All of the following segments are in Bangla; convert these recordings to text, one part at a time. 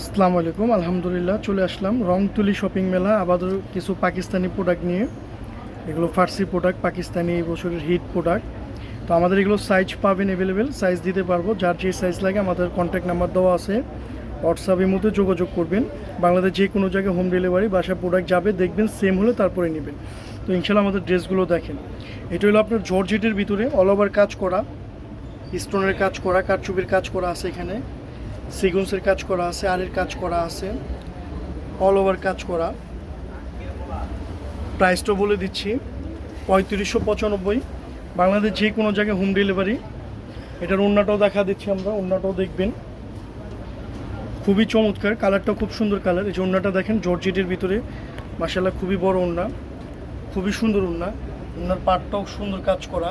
আসসালামু আলাইকুম, আলহামদুলিল্লাহ, চলে আসলাম রংতুলি শপিং মেলা, আবারও কিছু পাকিস্তানি প্রোডাক্ট নিয়ে। এগুলো ফার্সি প্রোডাক্ট পাকিস্তানি এই বছরের হিট প্রোডাক্ট তো আমাদের এগুলো সাইজ পাবেন অ্যাভেলেবেল সাইজ দিতে পারব। যার যে সাইজ লাগে আমাদের কন্ট্যাক্ট নাম্বার দেওয়া আছে। হোয়াটসঅ্যাপের মধ্যে যোগাযোগ করবেন। বাংলাদেশ যে কোনো জায়গায় হোম ডেলিভারি বাসা প্রোডাক্ট যাবে, দেখবেন সেম হলে তারপরে নেবেন। তো ইনশাল্লাহ আমাদের ড্রেসগুলো দেখেন। এটা হলো আপনার জর্জেটের ভিতরে অল ওভার কাজ করা স্টোনের কাজ করা, কারচুপির কাজ করা আছে এখানে। সিগুন্সের কাজ করা আছে আরের কাজ করা আছে অল ওভার কাজ করা। প্রাইসটা বলে দিচ্ছি, পঁয়ত্রিশশো পঁচানব্বই। বাংলাদেশ যে কোনো জায়গায় হোম ডেলিভারি এটার অন্যটাও দেখা দিচ্ছি আমরা অন্যটাও দেখবেন। খুবই চমৎকার কালারটা খুব সুন্দর কালার এই যে ওন্নাটা দেখেন, জর্জেটের ভিতরে। মাসাল্লাহ খুবই বড় ওন্না খুবই সুন্দর ওন্না ওনার পাটটাও সুন্দর কাজ করা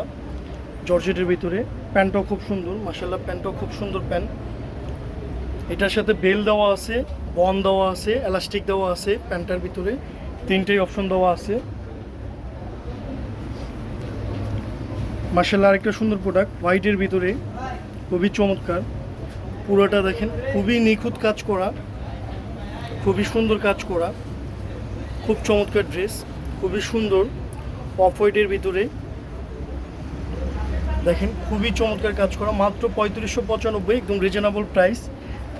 জর্জেটের ভিতরে। প্যান্টটাও খুব সুন্দর মাসাল্লাহ প্যান্টটাও খুব সুন্দর প্যান্ট। এটার সাথে বেল দেওয়া আছে, বন দেওয়া আছে, এলাস্টিক দেওয়া আছে, প্যান্টার ভিতরে তিনটেই অপশন দেওয়া আছে। মার্শাল্লাহ আরেকটা সুন্দর প্রোডাক্ট হোয়াইটের ভিতরে, খুবই চমৎকার। পুরোটা দেখেন, খুবই নিখুঁত কাজ করা, খুবই সুন্দর কাজ করা, খুব চমৎকার ড্রেস খুবই সুন্দর অফ হোয়াইটের ভিতরে। দেখেন, খুবই চমৎকার কাজ করা, মাত্র পঁয়ত্রিশশো পঁচানব্বই, একদম রিজনেবল প্রাইস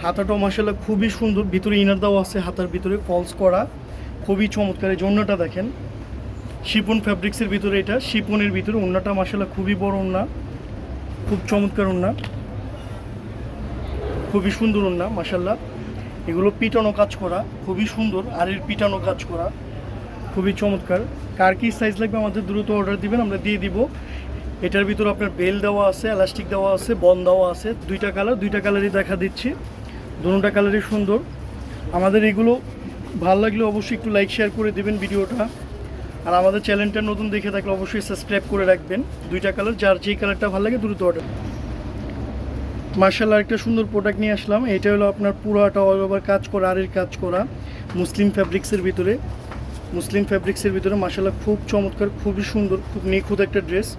হাতাটাও মাসাল্লাহ খুবই সুন্দর। ভিতরে ইনার দেওয়া আছে, হাতার ভিতরে ফলস করা। খুবই চমৎকার, এই জন্যটা দেখেন। শিপন ফ্যাব্রিক্সের ভিতরে এটা শিপনের ভিতরে অন্যটা মাসাল্লাহ খুবই বড় ওন্না খুব চমৎকার ওন্না খুবই সুন্দর ওন্না মাসাল্লাহ এগুলো পিটানো কাজ করা, খুবই সুন্দর। আর এর পিটানো কাজ করা, খুবই চমৎকার। কার কি সাইজ লাগবে আমাদের দ্রুত অর্ডার দিবেন, আমরা দিয়ে দিব। এটার ভিতরে আপনার বেল দেওয়া আছে এলাস্টিক দেওয়া আছে বন দেওয়া আছে, দুইটা কালার দুইটা কালারই দেখা দিচ্ছি। দুটা কালারই সুন্দর। আমাদের এগুলো ভালো লাগলে অবশ্যই একটু লাইক শেয়ার করে দিবেন ভিডিওটা। আর আমাদের চ্যানেলটা নতুন দেখে থাকলে অবশ্যই সাবস্ক্রাইব করে রাখবেন। দুইটা কালার যার যেই কালারটা ভালো লাগে দ্রুত অর্ডার মার্শাল একটা সুন্দর প্রোডাক্ট নিয়ে আসলাম। এটা হলো আপনার পুরোটা অল ওভার কাজ করা আরের কাজ করা, মুসলিম ফ্যাব্রিক্সের ভিতরে। মুসলিম ফ্যাব্রিক্সের ভিতরে মার্শাল্লাহ খুব চমৎকার, খুবই সুন্দর, খুব নিখুঁত একটা ড্রেস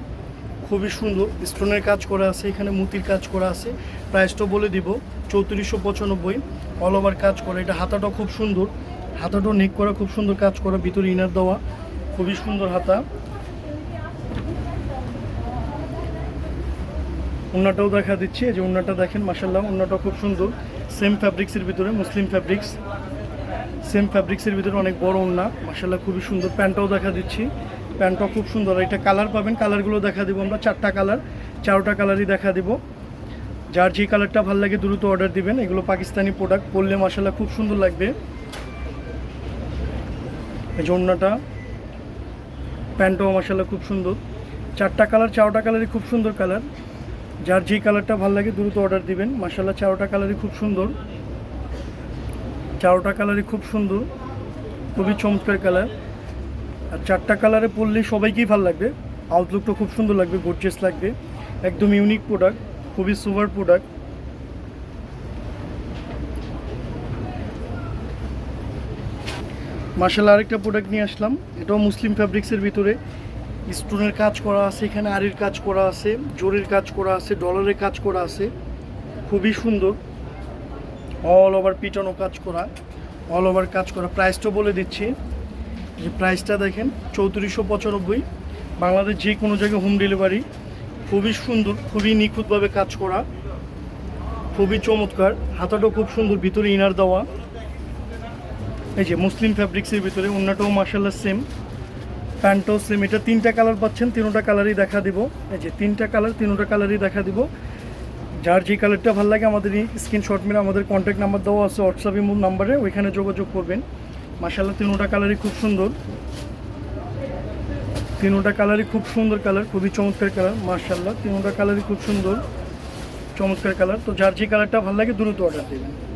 খুবই সুন্দর। স্টোনের কাজ করা আছে, এখানে মুতির কাজ করা আছে। প্রাইসটা বলে দিব, চৌত্রিশশো পঁচানব্বই। অল ওভার কাজ করা, এটা হাতাটাও খুব সুন্দর। হাতাটাও নেক করা খুব সুন্দর কাজ করা, ভিতরে ইনার দেওয়া। খুবই সুন্দর হাতা। ওন্নাটাও দেখা দিচ্ছি যে ওন্নাটা দেখেন মাসাল্লাহ ওন্নাটা খুব সুন্দর। সেম ফ্যাব্রিক্সের ভিতরে মুসলিম ফ্যাব্রিক্স সেম ফ্যাব্রিক্সের ভিতরে অনেক বড় ওন্না মাসাল্লাহ খুবই সুন্দর। প্যান্টটাও দেখা দিচ্ছি। প্যান্টটা খুব সুন্দর। এটা কালার পাবেন, কালারগুলো দেখা দিব আমরা, চারটা কালার, চারোটা কালারই দেখা দিব। যার যে কালারটা ভালো লাগে দ্রুত অর্ডার দিবেন। এগুলো পাকিস্তানি প্রোডাক্ট পরলে মশালা খুব সুন্দর লাগবে। এই জন্যটা প্যান্টও মশালা খুব সুন্দর। চারটা কালার, চারোটা কালারই খুব সুন্দর কালার। যার যে কালারটা ভালো লাগে দ্রুত অর্ডার দিবেন। মাসাল্লাহ চারোটা কালারই খুব সুন্দর। চারোটা কালারই খুব সুন্দর। খুবই চমৎকার কালার। আর চারটা কালারে পরলেই সবাইকেই ভালো লাগবে। আউটলুকটা খুব সুন্দর লাগবে গর্জিয়াস লাগবে। একদম ইউনিক প্রোডাক্ট খুবই সুপার প্রোডাক্ট মার্শাল আরেকটা প্রোডাক্ট নিয়ে আসলাম। এটাও মুসলিম ফ্যাব্রিক্সের ভিতরে। স্টোনের কাজ করা আছে, এখানে আরির কাজ করা আছে, জোরের কাজ করা আছে ডলারের কাজ করা আছে। খুবই সুন্দর। অল ওভার পিটানো কাজ করা অল ওভার কাজ করা। প্রাইসটা বলে দিচ্ছি। যে প্রাইসটা দেখেন, চৌত্রিশশো পঁচানব্বই। বাংলাদেশ যে কোনো জায়গায় হোম ডেলিভারি খুবই সুন্দর, খুবই নিখুঁতভাবে কাজ করা, খুবই চমৎকার, হাতাটাও খুব সুন্দর, ভিতরে ইনার দেওয়া। এই যে মুসলিম ফ্যাব্রিক্সের ভিতরে অন্যটাও মার্শাল্লাহ সেম প্যান্টও সেম এটা তিনটা কালার পাচ্ছেন, তিনোটা কালারই দেখা দিব। এই যে তিনটা কালার তিনোটা কালারই দেখা দিব। যার যে কালারটা ভালো লাগে, আমাদের স্ক্রিনশট মেরে আমাদের কন্ট্যাক্ট নাম্বার দেওয়া আছে হোয়াটসঅ্যাপ ইমো নাম্বারে ওইখানে যোগাযোগ করবেন। মাসাল্লাহ তিনোটা কালারই খুব সুন্দর। তিনোটা কালারই খুব সুন্দর কালার, খুবই চমৎকার কালার মার্শাল্লাহ তিনোটা কালারই খুব সুন্দর, চমৎকার কালার। তো যার যে কালারটা ভালো লাগে দ্রুত অর্ডার দেবেন।